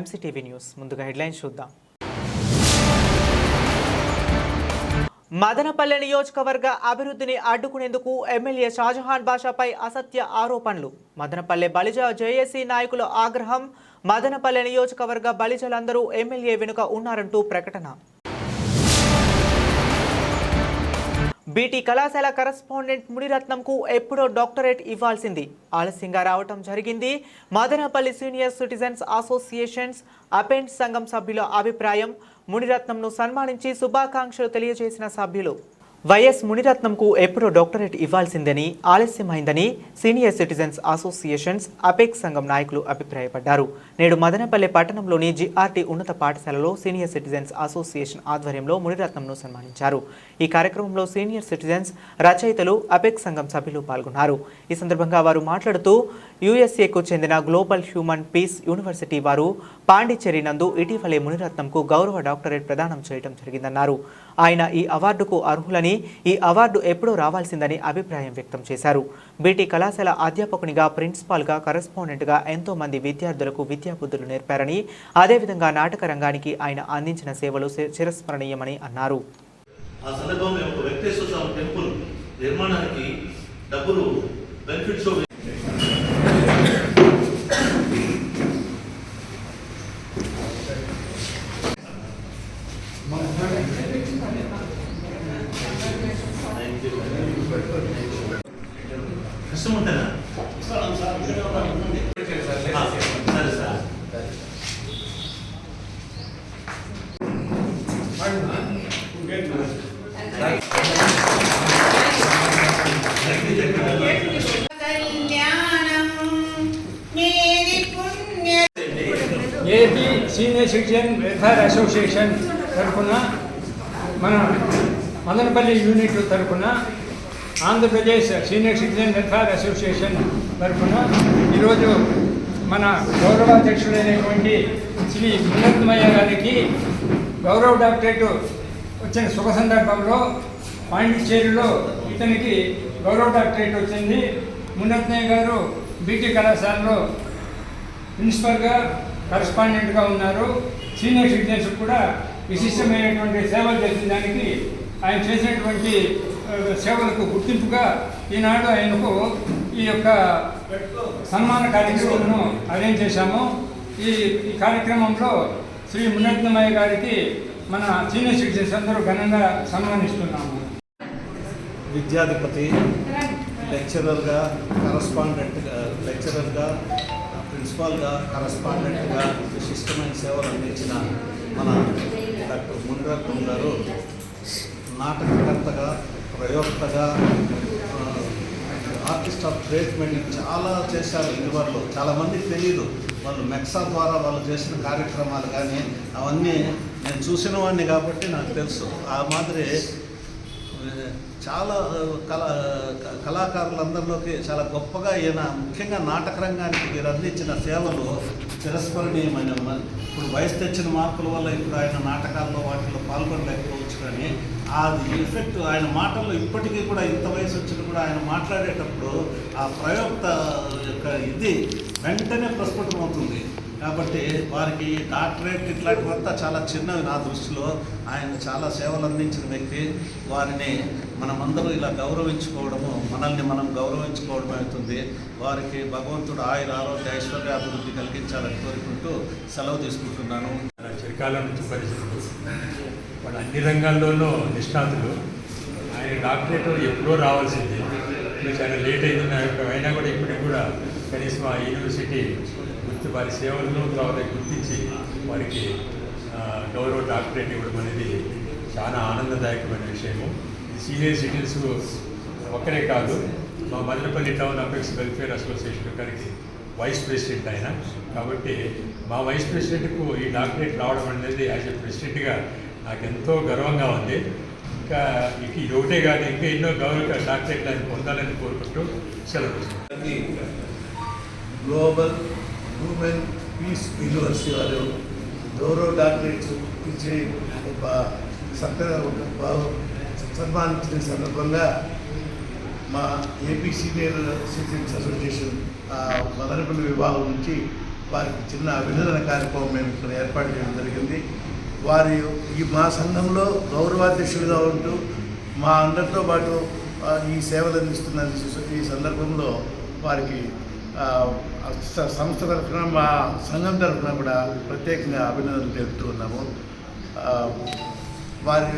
MCTV news ముందుగా headlines చూద్దాం. మదనపల్లె నియోజకవర్గ అభివృద్ధిని అడ్డుకునేందుకు ఎమ్మెల్యే షాజహాన్ బాషాపై అసత్య ఆరోపణలు. మదనపల్లె బలిజ జేఏసీ నాయకుల ఆగ్రహం మదనపల్లె నియోజకవర్గ బలిజలందరూ ఎమ్మెల్యే వెనుక ఉన్నారంటూ ప్రకటన. బీటీ కళాశాల కరస్పాండెంట్ మునిరత్నంకు ఎప్పుడో డాక్టరేట్ ఇవ్వాల్సింది. ఆలస్యంగా రావటం జరిగింది. మదనపల్లి సీనియర్ సిటిజన్స్ అసోసియేషన్స్ అపెండ్ సంఘం సభ్యుల అభిప్రాయం మునిరత్నంను సన్మానించి శుభాకాంక్షలు తెలియజేసిన సభ్యులు. వైఎస్ మునిరత్నంకు ఎప్పుడో డాక్టరేట్ ఇవ్వాల్సిందని ఆలస్యమైందని సీనియర్ సిటిజన్స్ అసోసియేషన్స్ అపెక్ సంఘం నాయకులు అభిప్రాయపడ్డారు. నేడు మదనపల్లె పట్టణంలోని జీఆర్టీ ఉన్నత పాఠశాలలో సీనియర్ సిటిజన్స్ అసోసియేషన్ ఆధ్వర్యంలో మునిరత్నంను సన్మానించారు. ఈ కార్యక్రమంలో సీనియర్ సిటిజన్స్ రచయితలు అపెక్ సంఘం సభ్యులు పాల్గొన్నారు. ఈ సందర్భంగా వారు మాట్లాడుతూ యుఎస్ఏకు చెందిన గ్లోబల్ హ్యూమన్ పీస్ యూనివర్సిటీ వారు పాండిచ్చేరి నందు ఇటీవలే మునిరత్నంకు గౌరవ డాక్టరేట్ ప్రదానం చేయడం జరిగిందన్నారు. ఆయన ఈ అవార్డుకు అర్హులని ఈ అవార్డు ఎప్పుడూ రావాల్సిందని అభిప్రాయం వ్యక్తం చేశారు. బీటీ కళాశాల అధ్యాపకునిగా ప్రిన్సిపాల్గా కరెస్పాండెంట్గా ఎంతో మంది విద్యార్థులకు విద్యాబుద్ధులు నేర్పారని అదేవిధంగా నాటక రంగానికి ఆయన అందించిన సేవలు చిరస్మరణీయమని అన్నారు. ఆ సందర్భంలో టెంపుల్ నిర్మాణానికి డబ్బులు షో కష్టం ఉంటేనా ఆ, సరే సార్ కళ్యాణం మేది పుణ్య AP senior citizen welfare association తరఫున మన మదనపల్లి యూనిట్ తరఫున Andhra Pradesh senior citizen welfare association తరఫున ఈరోజు మన గౌరవాధ్యక్షుడైనటువంటి శ్రీ మున్నత్మయ్య గారికి గౌరవ డాక్టరేట్ వచ్చిన శుభ సందర్భంలో పాండిచ్చేరిలో ఇతనికి గౌరవ డాక్టరేట్ వచ్చింది. మున్నత్మయ్య గారు బీటీ కళాశాలలో ప్రిన్సిపల్గా కరస్పాండెంట్గా ఉన్నారు. సీనియర్ సిటిజన్స్ కూడా విశిష్టమైనటువంటి సేవలు చేసిన దానికి ఆయన చేసినటువంటి సేవలకు గుర్తింపుగా ఈనాడు ఆయనకు ఈ యొక్క సన్మాన కార్యక్రమాలను అరేంజ్ చేశాము. ఈ ఈ కార్యక్రమంలో శ్రీ మున్నత్నమయ్య గారికి మన సీనియర్ సిటిజన్స్ అందరూ ఘనంగా సన్మానిస్తున్నాము. విద్యాధిపతి లెక్చరర్గా కరస్పాండెంట్గా లెక్చరర్గా ప్రిన్సిపాల్గా కరస్పాండెంట్గా విశిష్టమైన సేవలు అందించిన మన డాక్టర్ మునిరత్నం గారు నాటకకర్తగా ప్రయోక్తగా ఆర్టిస్ట్ ఆఫ్ ట్రీట్మెంట్ చాలా చేశారు ఇందువల్ల చాలామందికి తెలియదు వాళ్ళు మెక్సా ద్వారా వాళ్ళు చేసిన కార్యక్రమాలు కానీ అవన్నీ నేను చూసిన వాడిని కాబట్టి నాకు తెలుసు. ఆ మాదిరి చాలా కళా కళాకారులందరిలోకి చాలా గొప్పగా ఈయన ముఖ్యంగా నాటక రంగానికి మీరు అందించిన సేవలు చిరస్మరణీయమైన ఇప్పుడు వయసు తెచ్చిన మార్పుల వల్ల ఇప్పుడు ఆయన నాటకాల్లో వాటిలో పాల్గొనలేకపోవచ్చు కానీ ఆ ఎఫెక్ట్ ఆయన మాటల్లో ఇప్పటికీ కూడా ఇంత వయసు వచ్చిన కూడా ఆయన మాట్లాడేటప్పుడు ఆ ప్రయోక్త యొక్క ఇది వెంటనే ప్రస్ఫుటమవుతుంది. కాబట్టి వారికి డాక్టరేట్ ఇట్లాంటివంతా చాలా చిన్నవి నా దృష్టిలో. ఆయన చాలా సేవలు అందించిన వ్యక్తి. వారిని మనమందరూ ఇలా గౌరవించుకోవడము మనల్ని మనం గౌరవించుకోవడం అవుతుంది. వారికి భగవంతుడు ఆయుర ఆరోగ్య ఐశ్వర్య అభివృద్ధి కలిగించాలని కోరుకుంటూ సెలవు తీసుకుంటున్నాను. చిరకాలం నుంచి పరిస్థితులు వాళ్ళు అన్ని రంగాల్లోనూ నిష్ణాతులు ఆయన డాక్టరేట్ ఎప్పుడో రావాల్సింది. చాలా లేట్ అయింది అయినా కూడా ఇప్పటికి కూడా కనీసం ఆ యూనివర్సిటీ గుర్తు వారి సేవలను తర్వాత గుర్తించి వారికి గౌరవ డాక్టరేట్ ఇవ్వడం అనేది చాలా ఆనందదాయకమైన విషయము. సీనియర్ సిటిజన్స్ ఒక్కరే కాదు మా Madanapalle town apex welfare association గారికి వైస్ ప్రెసిడెంట్ ఆయన. కాబట్టి మా వైస్ ప్రెసిడెంట్కు ఈ డాక్టరేట్ రావడం అనేది యాజ్ ఎ ప్రెసిడెంట్గా నాకు ఎంతో గర్వంగా ఉంది. ఇంకా ఇక ఇది ఒకటే కాదు ఇంకా ఎన్నో గౌరవ డాక్టరేట్ ఆయన పొందాలని కోరుకుంటూ సెలవు గ్లోబల్ ఉమెన్ పీస్ యూనివర్సిటీ వారు గౌరవ డాక్టరేట్స్ ఇచ్చే ఒక సత్త ఒక సన్మానించిన సందర్భంగా మా AP senior citizens association Madanapalle విభాగం నుంచి వారికి చిన్న అభినందన కార్యక్రమం మేము ఇక్కడ ఏర్పాటు చేయడం జరిగింది. వారి ఈ మా సంఘంలో గౌరవాధ్యక్షుడిగా ఉంటూ మా అందరితో పాటు ఈ సేవలు అందిస్తున్న ఈ సందర్భంలో వారికి సంస్థ తరఫున మా సంఘం తరఫున కూడా ప్రత్యేకంగా అభినందనలు తెలుపుతూ ఉన్నాము. వారి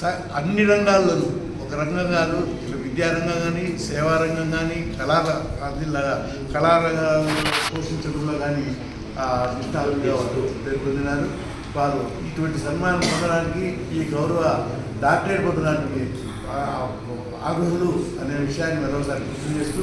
స- అన్ని రంగాల్లోనూ. ఒక రంగం కాదు విద్యారంగం కానీ సేవారంగం కానీ కళా అదిలా కళారంగంలో పోషించడంలో కానీ నిష్ఠాలుగా వారు పేరు వారు ఇటువంటి సన్మానం పొందడానికి ఈ గౌరవ డాక్టరేట్ పొందడానికి ఆగ్రహులు అనే విషయాన్ని మరోసారి గుర్తు చేస్తూ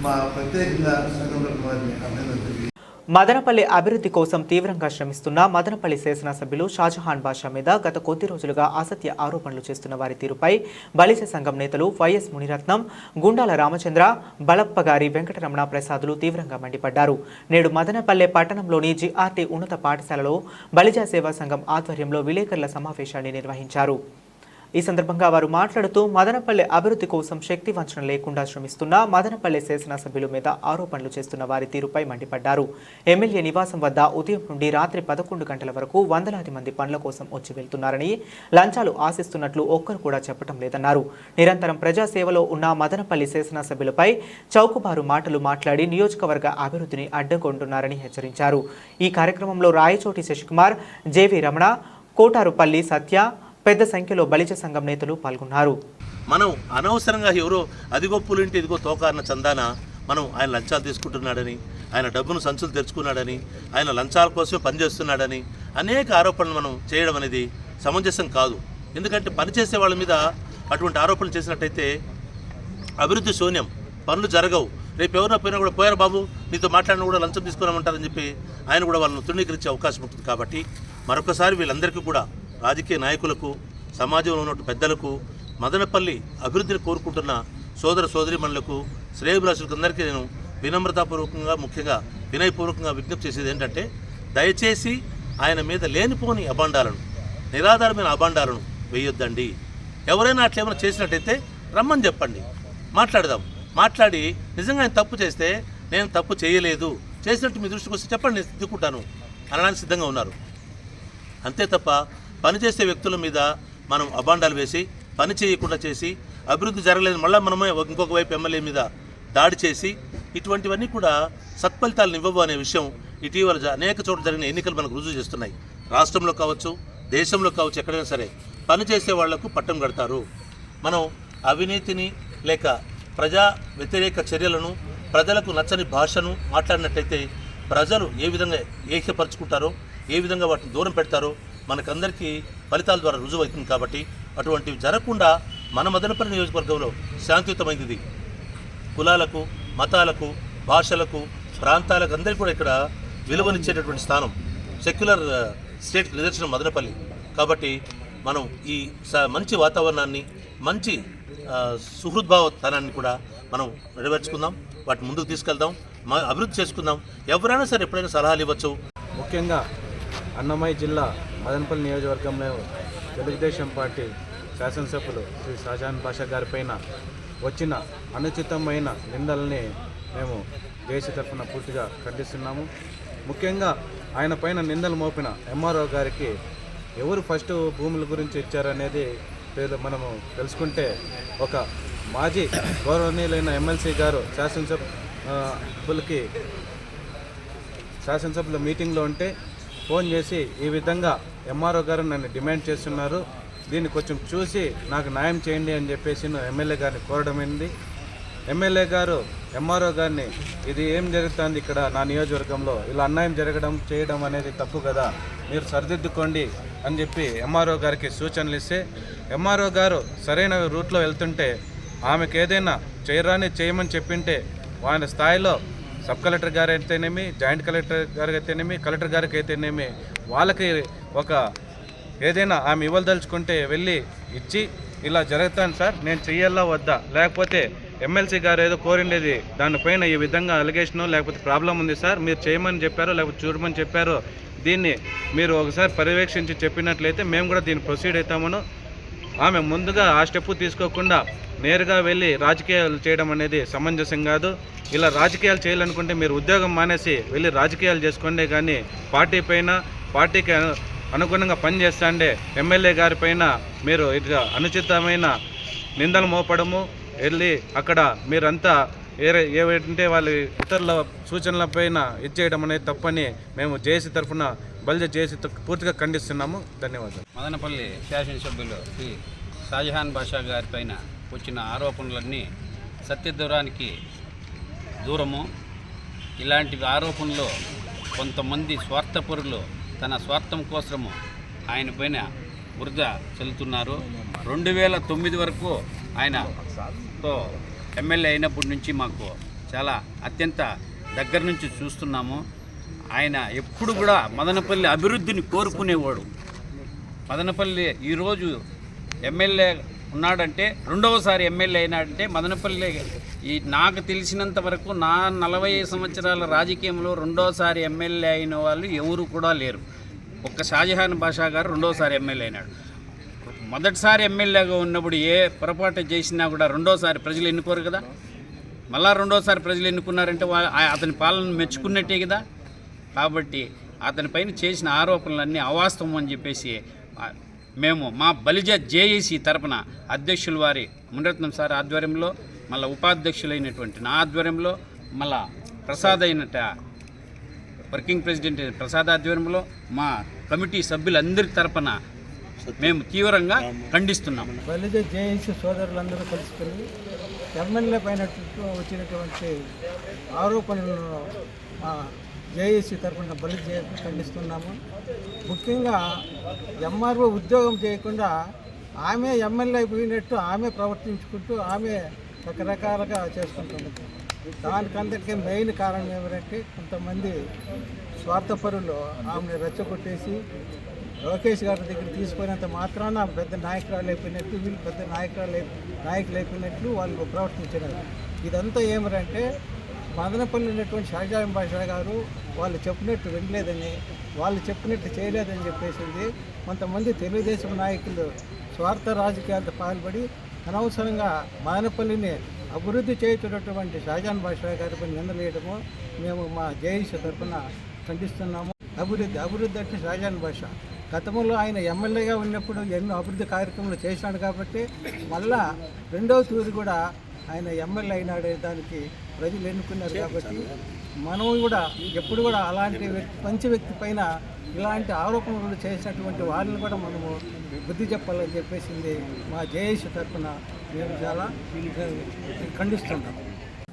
మా ప్రత్యేకంగా సంఘం వారిని అభినందనలు మదనపల్లి అభివృద్ధి కోసం తీవ్రంగా శ్రమిస్తున్న మదనపల్లి శాసనసభ్యులు షాజహాన్ బాషా మీద గత కొద్ది రోజులుగా అసత్య ఆరోపణలు చేస్తున్న వారి తీరుపై బలిస సంఘం నేతలు వైఎస్ మునిరత్నం గుండాల రామచంద్ర బలప్పగారి వెంకటరమణ ప్రసాదులు తీవ్రంగా మండిపడ్డారు. నేడు మదనపల్లె పట్టణంలోని జిఆర్టీ ఉన్నత పాఠశాలలో బలిజా సేవా సంఘం ఆధ్వర్యంలో విలేకరుల సమావేశాన్ని నిర్వహించారు. ఈ సందర్భంగా వారు మాట్లాడుతూ మదనపల్లె అభివృద్ధి కోసం శక్తి వంచన లేకుండా శ్రమిస్తున్న మదనపల్లె శాసనసభ్యుల మీద ఆరోపణలు చేస్తున్న వారి తీరుపై మండిపడ్డారు. ఎమ్మెల్యే నివాసం వద్ద ఉదయం నుండి రాత్రి పదకొండు గంటల వరకు వందలాది మంది పనుల కోసం వచ్చి వెళ్తున్నారని లంచాలు ఆశిస్తున్నట్లు ఒక్కరు కూడా చెప్పడం లేదన్నారు. నిరంతరం ప్రజాసేవలో ఉన్న మదనపల్లి శాసనసభ్యులపై చౌకబారు మాటలు మాట్లాడి నియోజకవర్గ అభివృద్ధిని అడ్డగొంటున్నారని హెచ్చరించారు. ఈ కార్యక్రమంలో రాయచోటి శశికుమార్ జేవి రమణ కోటారుపల్లి సత్య పెద్ద సంఖ్యలో బలిజ సంఘం నేతలు పాల్గొన్నారు. మనం అనవసరంగా ఎవరో అదిగో పులింటి ఇదిగో తోకారన చందాన మనం ఆయన లంచాలు తీసుకుంటున్నాడని ఆయన డబ్బును సంచులు తెరుచుకున్నాడని ఆయన లంచాల కోసమే పనిచేస్తున్నాడని అనేక ఆరోపణలు మనం చేయడం అనేది సమంజసం కాదు. ఎందుకంటే పనిచేసే వాళ్ళ మీద అటువంటి ఆరోపణలు చేసినట్టయితే అభివృద్ధి శూన్యం పనులు జరగవు. రేపు ఎవరైనా పోయినా కూడా పోయారు బాబు నీతో మాట్లాడిన కూడా లంచం తీసుకున్నామంటారని చెప్పి ఆయన కూడా వాళ్ళను తృణీకరించే అవకాశం ఉంటుంది కాబట్టి మరొకసారి వీళ్ళందరికీ కూడా రాజకీయ నాయకులకు సమాజంలో ఉన్న పెద్దలకు మదనపల్లి అభివృద్ధిని కోరుకుంటున్న సోదర సోదరిమణులకు శ్రేయభిలాషులకు అందరికీ నేను వినమ్రతాపూర్వకంగా ముఖ్యంగా వినయపూర్వకంగా విజ్ఞప్తి చేసేది ఏంటంటే దయచేసి ఆయన మీద లేనిపోని అభాండాలను నిరాధారమైన అభాండాలను వేయొద్దండి. ఎవరైనా అట్లేమైనా చేసినట్టయితే రమ్మని చెప్పండి. మాట్లాడదాం. మాట్లాడి నిజంగా ఆయన తప్పు చేస్తే నేను తప్పు చేయలేదు. చేసినట్టు మీ దృష్టికి వస్తే చెప్పండి నేను దిక్కుంటాను అనడానికి సిద్ధంగా ఉన్నారు. అంతే తప్ప పనిచేసే వ్యక్తుల మీద మనం అబాండాలు వేసి పని చేయకుండా చేసి అభివృద్ధి జరగలేదు మళ్ళీ మనమే ఇంకొక వైపు ఎమ్మెల్యే మీద దాడి చేసి ఇటువంటివన్నీ కూడా సత్ఫలితాలను ఇవ్వవు అనే విషయం ఇటీవల అనేక చోట్ల జరిగిన ఎన్నికలు మనకు రుజువు చేస్తున్నాయి. రాష్ట్రంలో కావచ్చు దేశంలో కావచ్చు ఎక్కడైనా సరే పని చేసే వాళ్ళకు పట్టం కడతారు. మనం అవినీతిని లేక ప్రజా వ్యతిరేక చర్యలను ప్రజలకు నచ్చని భాషను మాట్లాడినట్టయితే ప్రజలు ఏ విధంగా ఏకపరుచుకుంటారో ఏ విధంగా వాటిని దూరం పెడతారో మనకందరికీ ఫలితాల ద్వారా రుజువు అవుతుంది కాబట్టి అటువంటివి జరగకుండా మన మదనపల్లి నియోజకవర్గంలో శాంతియుతమైంది. కులాలకు మతాలకు భాషలకు ప్రాంతాలకు అందరికీ కూడా ఇక్కడ విలువనిచ్చేటటువంటి స్థానం సెక్యులర్ స్టేట్ నిదర్శనం మదనపల్లి. కాబట్టి మనం ఈ మంచి వాతావరణాన్ని మంచి సుహృద్భావతనాన్ని కూడా మనం నెరవేర్చుకుందాం వాటిని ముందుకు తీసుకెళ్దాం మా అభివృద్ధి చేసుకుందాం. ఎవరైనా సరే ఎప్పుడైనా సలహాలు ఇవ్వచ్చు. ముఖ్యంగా అన్నమయ్య జిల్లా మదనపల్లి నియోజకవర్గంలో తెలుగుదేశం పార్టీ శాసనసభ్యులు శ్రీ షాజాన్ బాషా గారిపైన వచ్చిన అనుచితమైన నిందల్ని మేము దేశ తరఫున పూర్తిగా ఖండిస్తున్నాము. ముఖ్యంగా ఆయన పైన నిందలు మోపిన ఎంఆర్ఓ గారికి ఎవరు ఫస్ట్ భూముల గురించి ఇచ్చారనేది పేరు మనము తెలుసుకుంటే ఒక మాజీ గౌరవనీయులైన ఎమ్మెల్సీ గారు శాసనసభ్యులకి శాసనసభ్యుల మీటింగ్లో ఉంటే ఫోన్ చేసి ఈ విధంగా ఎంఆర్ఓ గారు నన్ను డిమాండ్ చేస్తున్నారు. దీన్ని కొంచెం చూసి నాకు న్యాయం చేయండి అని చెప్పేసి నేను ఎమ్మెల్యే గారిని కోరడమైంది ఎమ్మెల్యే గారు ఎంఆర్ఓ గారిని ఇది ఏం జరుగుతుంది ఇక్కడ నా నియోజకవర్గంలో? ఇలా అన్యాయం జరగడం చేయడం అనేది తప్పు కదా? మీరు సరిదిద్దుకోండి అని చెప్పి ఎంఆర్ఓ గారికి సూచనలు ఇస్తే ఎంఆర్ఓ గారు సరైన రూట్లో వెళ్తుంటే ఆమెకు ఏదైనా చేయరాని చేయమని చెప్పింటే ఆయన స్థాయిలో సబ్ కలెక్టర్ గారు అయితేనేమి జాయింట్ కలెక్టర్ గారు అయితేనేమి కలెక్టర్ గారికి అయితేనేమి వాళ్ళకి ఒక ఏదైనా ఆమె ఇవ్వదలుచుకుంటే వెళ్ళి ఇచ్చి ఇలా జరుగుతాను సార్ నేను చెయ్యాలా వద్దా? లేకపోతే ఎమ్మెల్సీ గారు ఏదో కోరిండేది దానిపైన ఈ విధంగా అలిగేషను లేకపోతే ప్రాబ్లం ఉంది సార్ మీరు చేయమని చెప్పారు లేకపోతే చూడమని చెప్పారు దీన్ని మీరు ఒకసారి పర్యవేక్షించి చెప్పినట్లయితే మేము కూడా దీన్ని ప్రొసీడ్ అవుతామను. ఆమె ముందుగా ఆ స్టెప్ తీసుకోకుండా నేరుగా వెళ్ళి రాజకీయాలు చేయడం అనేది సమంజసం కాదు. ఇలా రాజకీయాలు చేయాలనుకుంటే మీరు ఉద్యోగం మానేసి వెళ్ళి రాజకీయాలు చేసుకోండి. కానీ పార్టీ పైన పార్టీకి అనుగుణంగా పనిచేస్తాండే ఎమ్మెల్యే గారి పైన మీరు ఇట్లా అనుచితమైన నిందలు మోపడము వెళ్ళి అక్కడ మీరంతా ఏ ఏమంటే వాళ్ళ ఇతరుల సూచనల పైన ఇచ్చేయడం అనేది తప్పని మేము జేసీ తరఫున బలిజ చేసి పూర్తిగా ఖండిస్తున్నాము. ధన్యవాదాలు. మదనపల్లి శాసనసభ్యులు శ్రీ షాజహాన్ బాషా గారిపైన వచ్చిన ఆరోపణలన్నీ సత్యదూరానికి దూరము. ఇలాంటి ఆరోపణలు కొంతమంది స్వార్థపరులు తన స్వార్థం కోసము ఆయన పైన బురద చెల్లుతున్నారు. రెండు వేల తొమ్మిది వరకు ఆయనతో ఎమ్మెల్యే అయినప్పటి నుంచి మాకు చాలా అత్యంత దగ్గర నుంచి చూస్తున్నాము. ఆయన ఎప్పుడు కూడా మదనపల్లి అభివృద్ధిని కోరుకునేవాడు. మదనపల్లి ఈరోజు ఎమ్మెల్యే ఉన్నాడంటే రెండవసారి ఎమ్మెల్యే అయినాడంటే మదనపల్లి ఈ నాకు తెలిసినంత వరకు నా నలభై సంవత్సరాల రాజకీయంలో రెండోసారి ఎమ్మెల్యే అయిన వాళ్ళు ఎవరు కూడా లేరు. ఒక్క షాజహాన్ బాషా గారు రెండోసారి ఎమ్మెల్యే అయినాడు. మొదటిసారి ఎమ్మెల్యేగా ఉన్నప్పుడు ఏ పొరపాటు చేసినా కూడా రెండోసారి ప్రజలు ఎన్నుకోరు కదా. మళ్ళా రెండోసారి ప్రజలు ఎన్నుకున్నారంటే వా- అతని పాలన మెచ్చుకున్నట్టే కదా. కాబట్టి అతనిపైన చేసిన ఆరోపణలన్నీ అవాస్తవం అని చెప్పేసి మేము మా బలిజ జేఏసీ తరపున అధ్యక్షుల వారి మునరత్నం సార్ ఆధ్వర్యంలో మళ్ళీ ఉపాధ్యక్షులైనటువంటి నా ఆధ్వర్యంలో మళ్ళా ప్రసాద్ అయినట వర్కింగ్ ప్రెసిడెంట్ ప్రసాద్ ఆధ్వర్యంలో మా కమిటీ సభ్యులందరి తరపున మేము తీవ్రంగా ఖండిస్తున్నాం. బలిజ జేఏసీ సోదరులందరూ కలుసుకొని ఎమ్మెల్యే పైన వచ్చినటువంటి ఆరోపణలను జేఏసీ తరఫున బలి జేఏసీ ఖండిస్తున్నాము. ముఖ్యంగా ఎంఆర్ఓ ఉద్యోగం చేయకుండా ఆమె ఎమ్మెల్యే అయిపోయినట్టు ఆమె ప్రవర్తించుకుంటూ ఆమె రకరకాలుగా చేసుకుంటుంది. దానికందరికీ మెయిన్ కారణం ఏమిటంటే కొంతమంది స్వార్థపరులు ఆమెను రెచ్చగొట్టేసి లోకేష్ గారి దగ్గర తీసుకునేంత మాత్రాన పెద్ద నాయకురాలు అయిపోయినట్టు వీళ్ళు పెద్ద నాయకురాలు నాయకులు అయిపోయినట్లు వాళ్ళు ప్రవర్తించినారు ఇదంతా ఏమిటంటే మదనపల్లి ఉన్నటువంటి షాజాయం భాషా గారు వాళ్ళు చెప్పినట్టు వినలేదని వాళ్ళు చెప్పినట్టు చేయలేదని చెప్పేసింది. కొంతమంది తెలుగుదేశం నాయకులు స్వార్థ రాజకీయాలతో పాల్పడి అనవసరంగా మదనపల్లిని అభివృద్ధి చేస్తున్నటువంటి షాజాన్ బాషా గారిపై నిందలేయడము మేము మా జేఏసీ తరఫున ఖండిస్తున్నాము. అభివృద్ధి అభివృద్ధి అంటే షాజాన్ బాషా గతంలో ఆయన ఎమ్మెల్యేగా ఉన్నప్పుడు ఎన్నో అభివృద్ధి కార్యక్రమాలు చేశాడు కాబట్టి మళ్ళా రెండవ తూరి కూడా ఆయన ఎమ్మెల్యే అయినాడే దానికి ప్రజలు ఎన్నుకున్నారు కాబట్టి మనం కూడా ఎప్పుడు కూడా అలాంటి వ్యక్తి మంచి వ్యక్తి పైన ఇలాంటి ఆరోపణలు చేసినటువంటి వాళ్ళని కూడా మనము బుద్ధి చెప్పాలని చెప్పేసింది మా జేఏసీ తరఫున. మేము చాలా ఖండిస్తున్నాం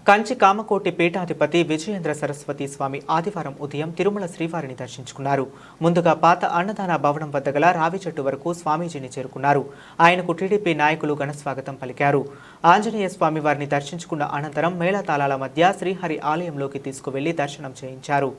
కంచి కామకోటి పీఠాధిపతి విజయేంద్ర సరస్వతి స్వామి ఆదివారం ఉదయం తిరుమల శ్రీవారిని దర్శించుకున్నారు. ముందుగా పాత అన్నదాన భవనం వద్ద గల రావి చెట్టు వరకు స్వామీజీని చేరుకున్నారు. ఆయనకు టీడీపీ నాయకులు ఘనస్వాగతం పలికారు. ఆంజనేయ స్వామి వారిని దర్శించుకున్న అనంతరం మేళతాళాల మధ్య శ్రీహరి ఆలయంలోకి తీసుకువెళ్ళి దర్శనం చేయించారు.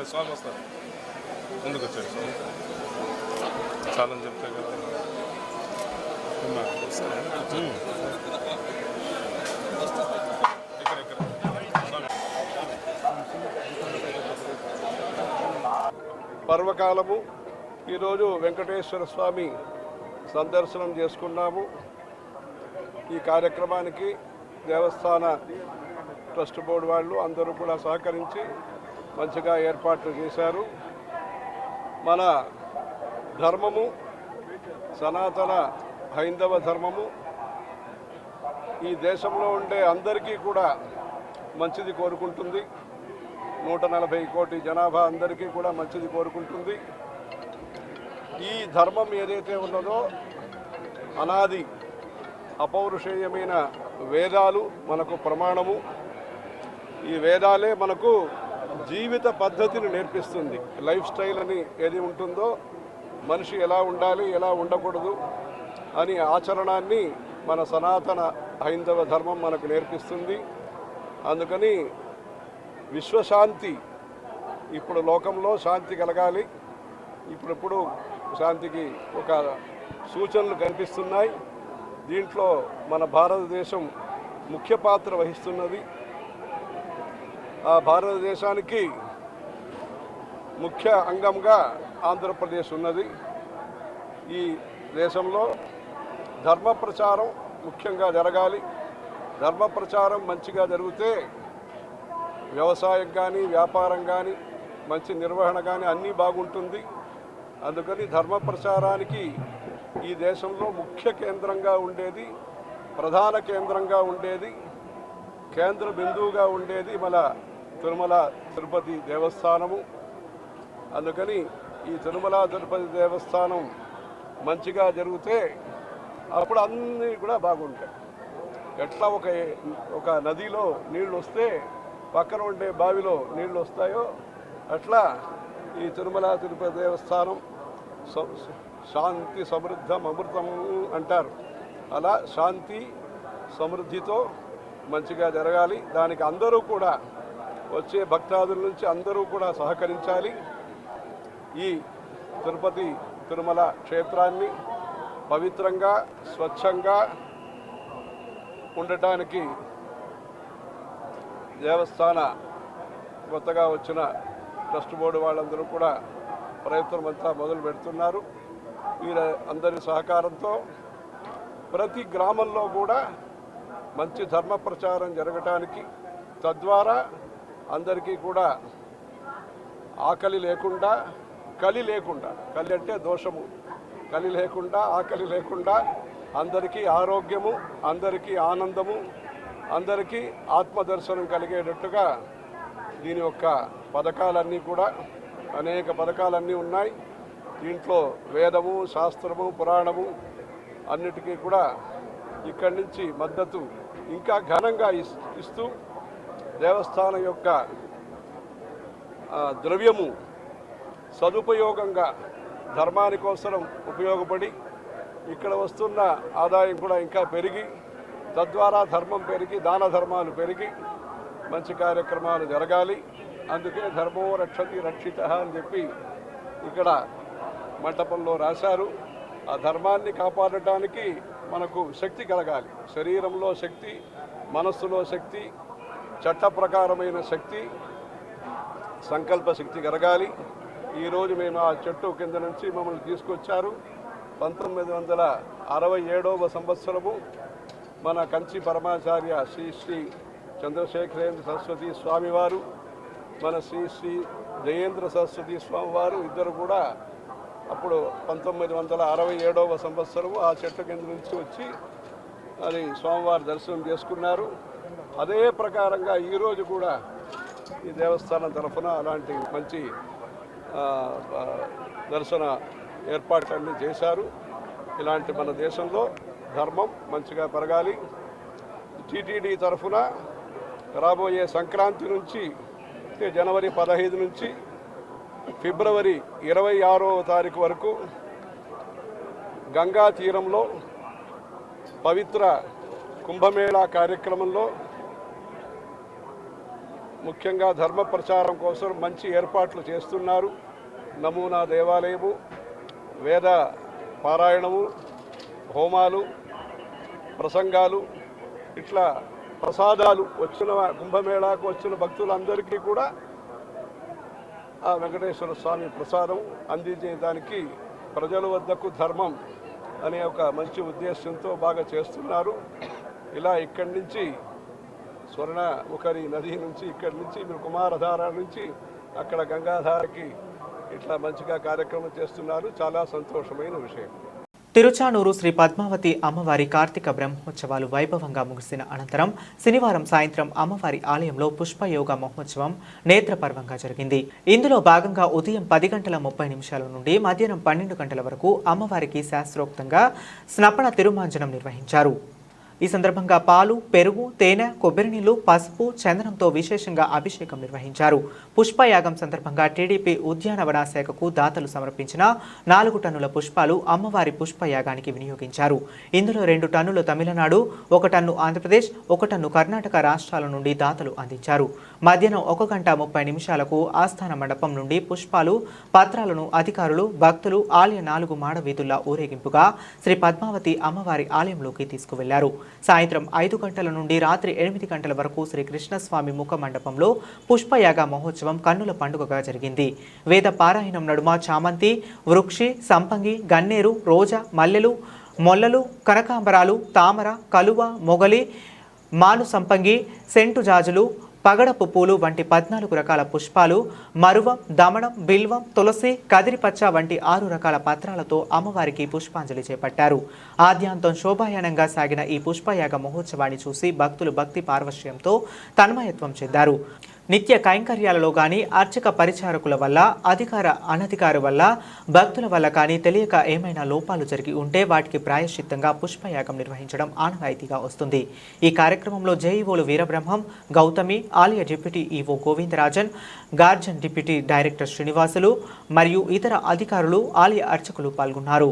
అవునండి స్వామి వస్తారు. ముందుకు వచ్చాడు స్వామి చాలని చెప్తే కదా. ఇక్కడ ఇక్కడ పర్వకాలము ఈరోజు వెంకటేశ్వర స్వామి సందర్శనం చేసుకున్నాము. ఈ కార్యక్రమానికి దేవస్థాన ట్రస్ట్ బోర్డు వాళ్ళు అందరూ కూడా సహకరించి మంచిగా ఏర్పాట్లు చేశారు. మన ధర్మము సనాతన హైందవ ధర్మము ఈ దేశంలో ఉండే అందరికీ కూడా మంచిది కోరుకుంటుంది. నూట నలభై కోటి జనాభా అందరికీ కూడా మంచిది కోరుకుంటుంది. ఈ ధర్మం ఏదైతే ఉన్నదో అనాది అపౌరుషేయమైన వేదాలు మనకు ప్రమాణము. ఈ వేదాలే మనకు జీవిత పద్ధతిని నేర్పిస్తుంది. లైఫ్ స్టైల్ అని ఏది ఉంటుందో మనిషి ఎలా ఉండాలి ఎలా ఉండకూడదు అని ఆచరణాన్ని మన సనాతన హైందవ ధర్మం మనకు నేర్పిస్తుంది. అందుకని విశ్వశాంతి ఇప్పుడు లోకంలో శాంతి కలగాలి. ఇప్పుడిప్పుడు శాంతికి ఒక సూచనలు కనిపిస్తున్నాయి. దీంట్లో మన భారతదేశం ముఖ్య పాత్ర వహిస్తున్నది. భారతదేశానికి ముఖ్య అంగంగా ఆంధ్రప్రదేశ్ ఉన్నది. ఈ దేశంలో ధర్మ ప్రచారం ముఖ్యంగా జరగాలి. ధర్మ ప్రచారం మంచిగా జరిగితే వ్యవసాయం కానీ వ్యాపారం కానీ మంచి నిర్వహణ కానీ అన్నీ బాగుంటుంది. అందుకని ధర్మ ప్రచారానికి ఈ దేశంలో ముఖ్య కేంద్రంగా ఉండేది ప్రధాన కేంద్రంగా ఉండేది కేంద్ర బిందువుగా ఉండేది మన తిరుమల తిరుపతి దేవస్థానము. అందుకని ఈ తిరుమల తిరుపతి దేవస్థానం మంచిగా జరిగితే అప్పుడు అన్నీ కూడా బాగుంటాయి. ఎట్లా ఒక ఒక నదిలో నీళ్ళు వస్తే పక్కన ఉండే బావిలో నీళ్ళు వస్తాయో అట్లా ఈ తిరుమల తిరుపతి దేవస్థానం శాంతి సమృద్ధం అమృతం అంటారు. అలా శాంతి సమృద్ధితో మంచిగా జరగాలి. దానికి అందరూ కూడా వచ్చే భక్తాదుల నుంచి అందరూ కూడా సహకరించాలి. ఈ తిరుపతి తిరుమల క్షేత్రాన్ని పవిత్రంగా స్వచ్ఛంగా ఉండటానికి దేవస్థాన కొత్తగా వచ్చిన ట్రస్ట్ బోర్డు వాళ్ళందరూ కూడా ప్రయత్నం అంతా మొదలు పెడుతున్నారు. వీరి అందరి సహకారంతో ప్రతి గ్రామంలో కూడా మంచి ధర్మ ప్రచారం జరగటానికి తద్వారా అందరికీ కూడా ఆకలి లేకుండా కలి లేకుండా కలి అంటే దోషము. కలి లేకుండా ఆకలి లేకుండా అందరికీ ఆరోగ్యము అందరికీ ఆనందము అందరికీ ఆత్మదర్శనం కలిగేటట్టుగా దీని యొక్క పథకాలన్నీ కూడా అనేక పథకాలన్నీ ఉన్నాయి. దీంట్లో వేదము శాస్త్రము పురాణము అన్నిటికీ కూడా ఇక్కడి నుంచి మద్దతు ఇంకా ఘనంగా ఇస్- ఇస్తూ దేవస్థానం యొక్క ద్రవ్యము సదుపయోగంగా ధర్మాని కోసం ఉపయోగపడి ఇక్కడ వస్తున్న ఆదాయం కూడా ఇంకా పెరిగి తద్వారా ధర్మం పెరిగి దాన ధర్మాలు పెరిగి మంచి కార్యక్రమాలు జరగాలి. అందుకే ధర్మో రక్షతి రక్షిత అని చెప్పి ఇక్కడ మంటపంలో రాశారు. ఆ ధర్మాన్ని కాపాడటానికి మనకు శక్తి కలగాలి. శరీరంలో శక్తి మనస్సులో శక్తి చట్ట ప్రకారమైన శక్తి సంకల్ప శక్తి కలగాలి. ఈరోజు మేము ఆ చెట్టు కింద నుంచి మమ్మల్ని తీసుకొచ్చారు. పంతొమ్మిది వందల అరవై ఏడవ సంవత్సరము మన కంచి పరమాచార్య శ్రీ శ్రీ చంద్రశేఖరేంద్ర సరస్వతి స్వామివారు మన శ్రీ శ్రీ జయేంద్ర సరస్వతి స్వామివారు ఇద్దరు కూడా అప్పుడు పంతొమ్మిది వందల అరవై ఏడవ సంవత్సరము ఆ చెట్టు కింద నుంచి వచ్చి అది స్వామివారి దర్శనం చేసుకున్నారు. అదే ప్రకారంగా ఈరోజు కూడా ఈ దేవస్థానం తరఫున అలాంటి మంచి దర్శన ఏర్పాట్లన్నీ చేశారు. ఇలాంటి మన దేశంలో ధర్మం మంచిగా పెరగాలి. టీటీడీ తరఫున రాబోయే సంక్రాంతి నుంచి జనవరి పదహైదు నుంచి ఫిబ్రవరి ఇరవై ఆరో తారీఖు వరకు గంగా తీరంలో పవిత్ర కుంభమేళా కార్యక్రమంలో ముఖ్యంగా ధర్మ ప్రచారం కోసం మంచి ఏర్పాట్లు చేస్తున్నారు. నమూనా దేవాలయము వేద పారాయణము హోమాలు ప్రసంగాలు ఇట్లా ప్రసాదాలు వచ్చిన కుంభమేళాకు వచ్చిన భక్తులందరికీ కూడా ఆ వెంకటేశ్వర స్వామి ప్రసాదం అందించేదానికి ప్రజల వద్దకు ధర్మం అనే ఒక మంచి ఉద్దేశంతో బాగా చేస్తున్నారు. ఇలా ఇక్కడి నుంచి స్వర్ణ ముఖరి నది నుంచి ఇక్కడి నుంచి మీరు కుమారధార నుంచి అక్కడ గంగాధారకి ఇట్లా మంచిగా కార్యక్రమం చేస్తున్నారు. చాలా సంతోషమైన విషయం. తిరుచానూరు శ్రీ పద్మావతి అమ్మవారి కార్తీక బ్రహ్మోత్సవాలు వైభవంగా ముగిసిన అనంతరం శనివారం సాయంత్రం అమ్మవారి ఆలయంలో పుష్పయోగ మహోత్సవం నేత్రపర్వంగా జరిగింది. ఇందులో భాగంగా ఉదయం పది గంటల ముప్పై నిమిషాల నుండి మధ్యాహ్నం పన్నెండు గంటల వరకు అమ్మవారికి శాస్త్రోక్తంగా స్నపణ తిరుమాంజనం నిర్వహించారు. ఈ సందర్భంగా పాలు పెరుగు తేనె కొబ్బరి నీళ్ళు పసుపు చందనంతో విశేషంగా అభిషేకం నిర్వహించారు. పుష్పయాగం సందర్భంగా టీడీపీ ఉద్యానవన శాఖకు దాతలు సమర్పించిన నాలుగు టన్నుల పుష్పాలు అమ్మవారి పుష్పయాగానికి వినియోగించారు. ఇందులో రెండు టన్నులు తమిళనాడు ఒక టన్ను ఆంధ్రప్రదేశ్ ఒక టన్ను కర్ణాటక రాష్ట్రాల నుండి దాతలు అందించారు. మధ్యాహ్నం ఒక గంట ముప్పై నిమిషాలకు ఆస్థాన మండపం నుండి పుష్పాలు పత్రాలను అధికారులు భక్తులు ఆలయ నాలుగు మాడ వీధుల్లో ఊరేగింపుగా శ్రీ పద్మావతి అమ్మవారి ఆలయంలోకి తీసుకువెళ్ళారు. సాయంత్రం ఐదు గంటల నుండి రాత్రి ఎనిమిది గంటల వరకు శ్రీకృష్ణస్వామి ముఖ మండపంలో పుష్పయాగ మహోత్సవం కన్నుల పండుగగా జరిగింది. వేద పారాయణం నడుమ చామంతి వృక్షి సంపంగి గన్నేరు రోజా మల్లెలు మొల్లలు కనకాంబరాలు తామర కలువ మొగలి మాను సంపంగి సెంటు జాజులు పగడపు పూలు వంటి పద్నాలుగు రకాల పుష్పాలు మరువం దమనం బిల్వం తులసి కదిరిపచ్చ వంటి ఆరు రకాల పత్రాలతో అమ్మవారికి పుష్పాంజలి చేపట్టారు. ఆద్యాంతం శోభాయానంగా సాగిన ఈ పుష్పయాగ మహోత్సవాన్ని చూసి భక్తులు భక్తి పార్వశ్యంతో తన్మయత్వం చెందారు. నిత్య కైంకర్యాలలో కానీ అర్చక పరిచారకుల వల్ల అధికార అనధికార వల్ల భక్తుల వల్ల కానీ తెలియక ఏమైనా లోపాలు జరిగి ఉంటే వాటికి ప్రాయశ్చిత్తంగా పుష్పయాగం నిర్వహించడం ఆనవాయితీగా వస్తుంది. ఈ కార్యక్రమంలో జేఈఓలు వీరబ్రహ్మం గౌతమి ఆలయ డిప్యూటీ ఈవో గోవిందరాజన్ గార్జన్ డిప్యూటీ డైరెక్టర్ శ్రీనివాసులు మరియు ఇతర అధికారులు ఆలయ అర్చకులు పాల్గొన్నారు.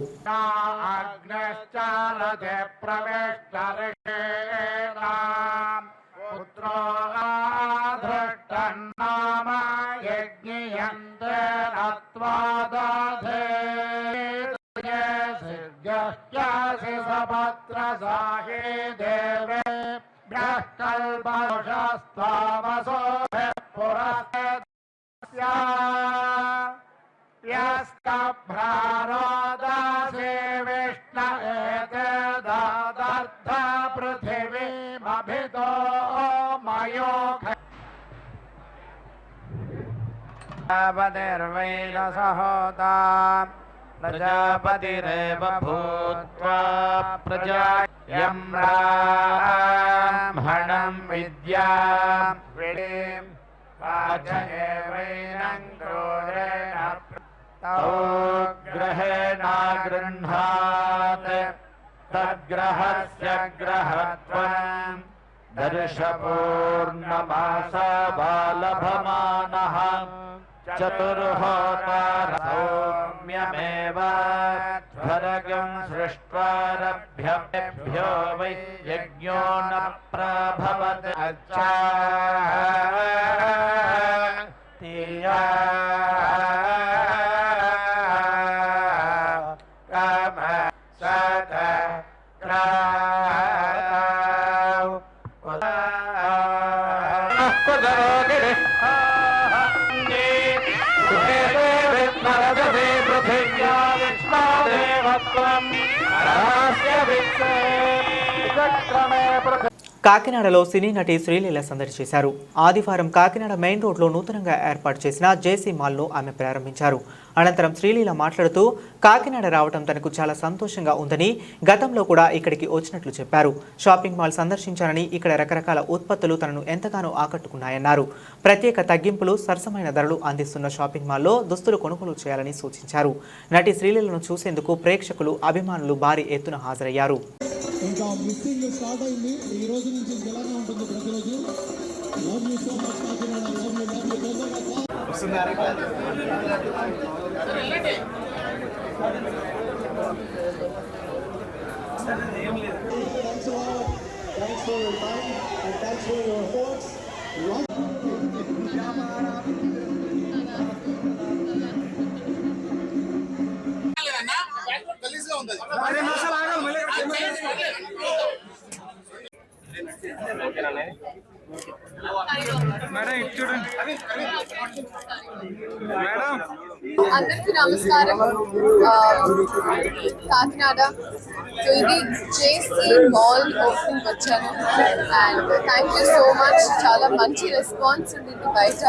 तामसोभिः पुरस्तस्या यस्तभ्रारोदासे विष्ण एते ददर्थ भूत्वा प्रजा यम्राह्मणम् विद्या विडीम् पाच एवैनम् क्रोधेण तौ ग्रहेणागृह्णात् तद्ग्रहस्य दर्शपूर्णमासा चतुर्होता सौम्यमेव सृष्ट्वारभ्यभ्यो वै यज्ञो न प्रभवत्। अच्छा కాకినాడలో సినీ నటి శ్రీలీల సందడి చేశారు. ఆదివారం కాకినాడ మెయిన్ రోడ్లో నూతనంగా ఏర్పాటు చేసిన జేసీ మాల్ను ఆమె ప్రారంభించారు. అనంతరం శ్రీలీల మాట్లాడుతూ కాకినాడ రావడం తనకు చాలా సంతోషంగా ఉందని గతంలో కూడా ఇక్కడికి వచ్చినట్లు చెప్పారు. షాపింగ్ మాల్ సందర్శించారని ఇక్కడ రకరకాల ఉత్పత్తులు తనను ఎంతగానో ఆకట్టుకున్నాయన్నారు. ప్రత్యేక తగ్గింపులు సరసమైన ధరలు అందిస్తున్న షాపింగ్ మాల్లో దుస్తులు కొనుగోలు చేయాలని సూచించారు. నటి శ్రీలీలను చూసేందుకు ప్రేక్షకులు అభిమానులు భారీ ఎత్తున హాజరయ్యారు. ఇంకా మిస్సింగ్ స్టార్ట్ అయింది. ఈ రోజు నుంచి ఇలానే ఉంటుంది ప్రతిరోజు. Love you so much Kakinada. Love you love you తొందరగా Thanks for your time and thanks for your thoughts. Madam ఇటు చూడండి మేడం అందరికీ నమస్కారం. కాకినాడ సో ఇది జేసీ మాల్ ఓపెన్ వచ్చాను. And thank you so much. చాలా మంచి రెస్పాన్స్ ఉండింది బయట.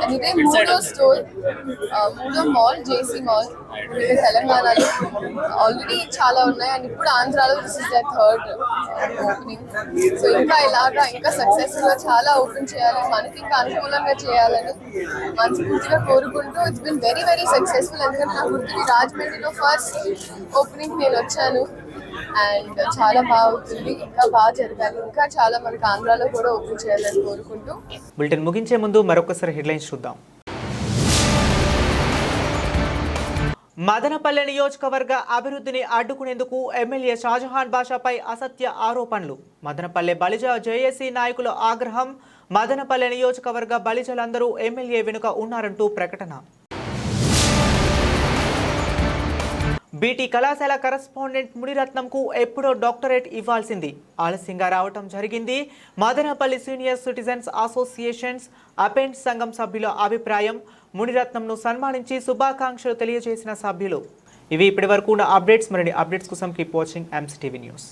అండ్ ఇదే మూడో స్టోర్ మూడో మాల్ జేసీ మాల్. తెలంగాణలో ఆల్రెడీ చాలా ఉన్నాయి. అండ్ ఇప్పుడు ఆంధ్రాలో this is the third opening so ఇంకా ఇలాగా ఇంకా సక్సెస్ఫుల్గా చాలా ఓపెన్ చేయాలి. మనకి ఇంకా అనుకూలంగా చేయాలని మనస్ఫూర్తిగా కోరుకుంటూ it's been very very successful ఎందుకంటే నా గుర్తుకి రాజమండ్రిలో ఫస్ట్ ఓపెనింగ్ నేను వచ్చాను. అండ్ చాలా బాగా అవుతుంది ఇంకా బాగా జరగాలి ఇంకా చాలా మనకి ఆంధ్రాలో కూడా ఓపెన్ చేయాలని కోరుకుంటూ. బులెటిన్ ముగించే ముందు మరొకసారి హెడ్లైన్స్ చూద్దాం. మదనపల్లె నియోజకవర్గ అభివృద్ధిని అడ్డుకునేందుకు ఎమ్మెల్యే షాజహాన్ బాషాపై అసత్య ఆరోపణలు. మదనపల్లె బలిజ జేఏసీ నాయకుల ఆగ్రహం మదనపల్లె నియోజకవర్గ బలిజలందరూ ఎమ్మెల్యే వెనుక ఉన్నారంటూ ప్రకటన. బీటీ కళాశాల కరస్పాండెంట్ మునిరత్నంకు ఎప్పుడో డాక్టరేట్ ఇవ్వాల్సింది. ఆలస్యంగా రావటం జరిగింది. మదనపల్లి సీనియర్ సిటిజన్స్ అసోసియేషన్స్ అపెంట్ సంఘం సభ్యుల అభిప్రాయం మునిరత్నంను సన్మానించి శుభాకాంక్షలు తెలియజేసిన సభ్యులు. ఇవి ఇప్పటి వరకు ఉన్న అప్డేట్స్. మరిన్ని అప్డేట్స్ కోసం కీప్ వాచింగ్ ఎంసీటీవీ న్యూస్